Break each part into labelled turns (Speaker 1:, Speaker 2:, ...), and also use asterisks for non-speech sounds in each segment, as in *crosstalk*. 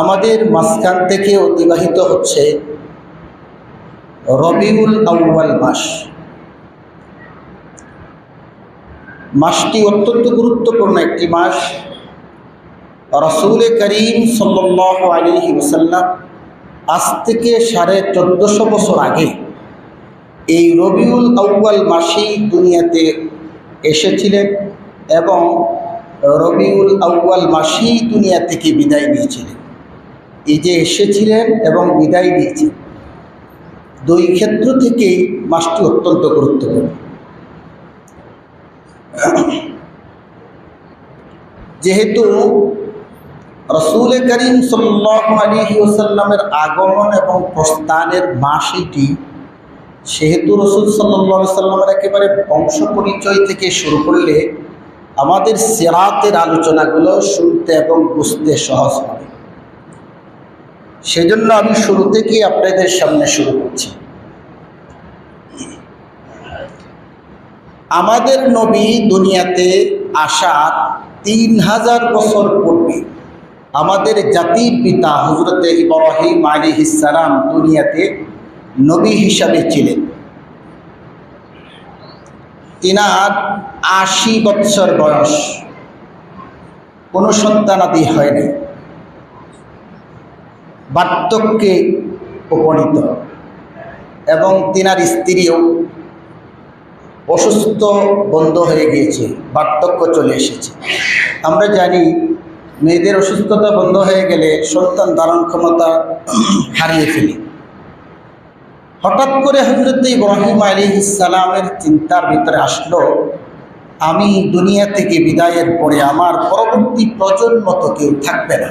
Speaker 1: আমাদের মাঝখান থেকে অতিবাহিত হচ্ছে রবিউল আউ্বাল মাস। মাসটি অত্যন্ত গুরুত্বপূর্ণ একটি মাস। রসুল করিম সাল্লাহ আলী ওসাল্লাম আজ থেকে সাড়ে চোদ্দশো বছর আগে এই রবিউল আউ্বাল মাসেই দুনিয়াতে এসেছিলেন এবং রবিউল আউ্বাল মাসেই দুনিয়া থেকে বিদায় নিয়েছিলেন। এই যে এসেছিলেন এবং বিদায় নিয়েছেন। দুই ক্ষেত্র থেকেই মাসটি অত্যন্ত গুরুত্বপূর্ণ। যেহেতু রসুল করিম সাল্লাহ ওসাল্লামের আগমন এবং প্রস্থানের মাস এটি, সেহেতু রসুল সাল্লা সাল্লামের একেবারে বংশ পরিচয় থেকে শুরু করলে আমাদের সেরাতের আলোচনাগুলো শুনতে এবং বুঝতে সহজ হবে। সেজন্য আমি শুরু থেকেই আপনাদের সামনে শুরু করছি। আমাদের নবী দুনিয়াতে আসার তিন হাজার বছর পূর্বে আমাদের জাতির পিতা হজরতে ইব্রাহিম আলী ইসালাম দুনিয়াতে নবী হিসাবে ছিলেন। তিনার আশি বৎসর বয়স, কোনো সন্তানাদি হয়নি বার্ধক্যে উপনীত। এবং তিনার স্ত্রীও অসুস্থ, বন্ধ হয়ে গিয়েছে, বার্ধক্য চলে এসেছে। আমরা জানি, মেয়েদের অসুস্থতা বন্ধ হয়ে গেলে সন্তান ধারণ ক্ষমতা *clears throat* হারিয়ে ফেলে। হঠাৎ করে হজরত ইব্রাহিম আলী ইসালামের চিন্তার ভিতরে আসলো, আমি দুনিয়া থেকে বিদায়ের পরে আমার পরবর্তী প্রজন্ম তো কেউ থাকবে না।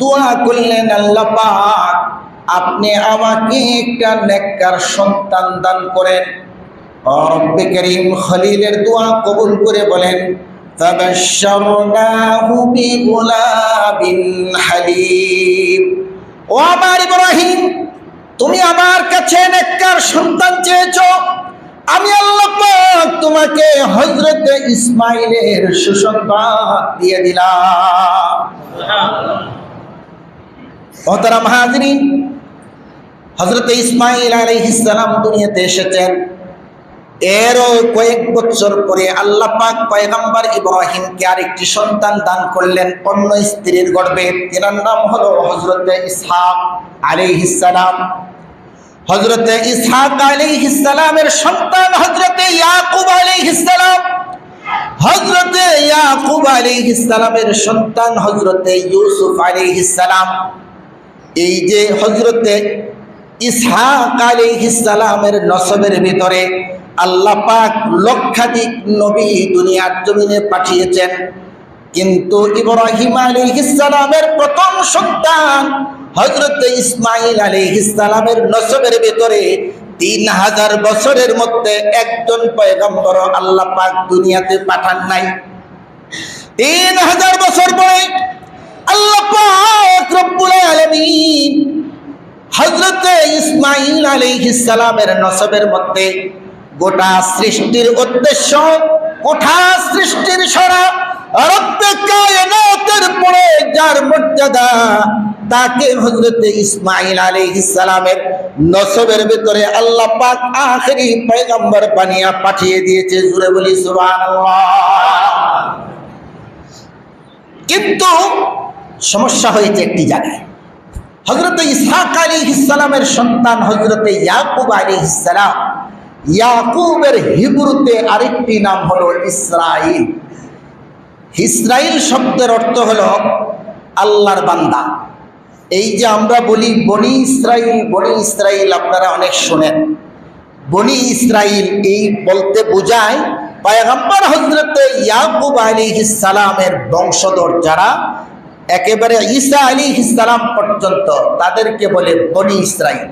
Speaker 1: দোয়া করলেন আল্লাহ পাক, আপনি আমাকে একটা নেককার সন্তান দান করেন। রব্বে করিম খলিলের দোয়া কবুল করে বলেন ও আমার তুমি আমার কাছে নেককার সন্তান চেয়েছ। আমি আল্লাহ তোমাকে হজরত ইসমাইলের সুসংবাদ দিয়ে দিলাম। মহতারাম হাজরিন, হযরত ইসমাইল আলাইহিস সালাম দুনিয়াতে এসেছেন। এরও কয়েক বছর পরে আল্লাহ পাক পয়গম্বর ইব্রাহিমকে আরেকটি সন্তান দান করলেন অন্য স্ত্রীর গর্ভে। তিনার নাম হলো হজরত ইসহাক আলাইহিস সালাম। হজরত ইসহাক আলাইহিস সালামের সন্তান হজরত ইয়াকুব আলাইহিস সালাম। হজরত ইয়াকুব আলাইহিস সালামের সন্তান হজরত ইউসুফ আলাইহিস সালাম। এই যে হজরতে ইসহাক আলাইহিস সালামের নসবের ভিতরে আল্লাহ পাক লক্ষাধিক নবী দুনিয়ার জমিনে পাঠিয়েছেন। কিন্তু ইব্রাহিম আলাইহিস সালামের প্রথম সন্তান হযরত ইসমাইল আলাইহিস সালামের নসবের ভিতরে তিন হাজার বছরের মধ্যে একজন পয়গম্বর আল্লাহ পাক দুনিয়াতে পাঠান নাই। তিন হাজার বছর পরে আল্লাহ পাক রব্বুল আলামিন হযরত ইসমাইল আলাইহিস সালামের নসবের মধ্যে গোটা সৃষ্টির উদ্দেশ্য গোটা সৃষ্টির সরা রব্বে কায়নাতের পরে যার মর্যাদা, তাকে হযরত ইসমাইল নসবের ভিতরে বানিয়ে পাঠিয়ে দিয়েছে। জুড়ে কিন্তু সমস্যা হয়েছে একটি জায়গায়। হজরত ইসহাক আলী ইসালামের সন্তান হজরত ইয়াকুব আলী ইসালাম ইয়াকুবের হিব্রুতে আরেকটি নাম হলো ইসরাইল ইসরাইল শব্দের অর্থ হলো আল্লাহর বান্দা। এই যে আমরা বলি বনি ইসরাইল বনি ইসরাইল আপনারা অনেক শোনেন। বনি ইসরাইল এই বলতে বোঝায় পয়গম্বর হজরত ইয়াকুব আলী সালামের বংশধর যারা একেবারে ঈসা আলী ইসলাম পর্যন্ত তাদেরকে বলে বনি ইসরাইল।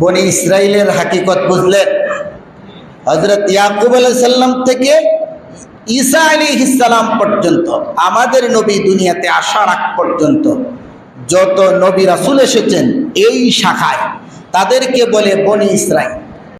Speaker 1: বনি ইসরাইলের হাকিকত বুঝলেন? হজরত ইয়াকুব সাল্লাম থেকে ঈসা আলী ইসলাম পর্যন্ত, আমাদের নবী দুনিয়াতে আসার আগ পর্যন্ত যত নবী রাসুল এসেছেন এই শাখায় তাদেরকে বলে বনি ইসরাইল।